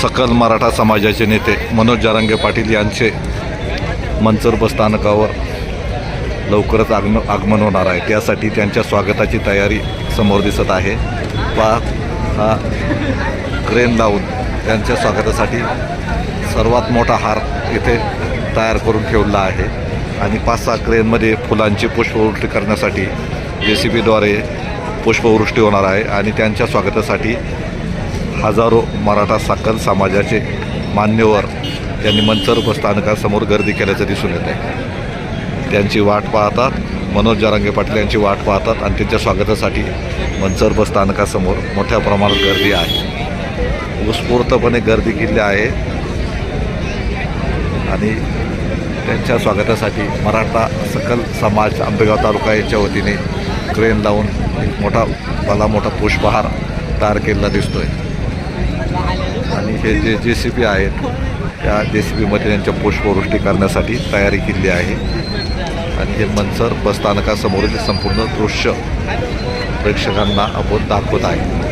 सकल मराठा समाजाचे नेते मनोज जारंगे पाटील यांचे मंचर बसस्थानकावर लवकरच आगम आगमन होणार आहे. त्यासाठी त्यांच्या स्वागताची तयारी समोर दिसत आहे. पा हा क्रेन लावून त्यांच्या स्वागतासाठी सर्वात मोठा हार इथे तयार करून ठेवला आहे. आणि पाच सहा क्रेनमध्ये फुलांची पुष्पवृष्टी करण्यासाठी जे सी बीद्वारे पुष्पवृष्टी होणार आहे. आणि त्यांच्या स्वागतासाठी हजारो मराठा सकल समाजाचे मान्यवर यांनी मंचर बसस्थानकासमोर गर्दी केल्याचं दिसून येत आहे त्यांची वाट पाहतात मनोज जारांगे पाटील यांची वाट पाहतात आणि त्यांच्या स्वागतासाठी मंचर बसस्थानकासमोर मोठ्या प्रमाणात गर्दी आहे. उत्स्फूर्तपणे गर्दी केली आहे आणि त्यांच्या स्वागतासाठी मराठा सकल समाज आंबेगाव तालुका यांच्या वतीने क्रेन लावून एक मोठा भला मोठा पुष्पहार तयार केलेला दिसतोय. आणि हे जे जे सी बी आहेत त्या जे सी बीमध्ये त्यांच्या पुष्पवृष्टी करण्यासाठी तयारी केली आहे. आणि हे मनसर बसस्थानकासमोरील संपूर्ण दृश्य प्रेक्षकांना आपण दाखवत आहे.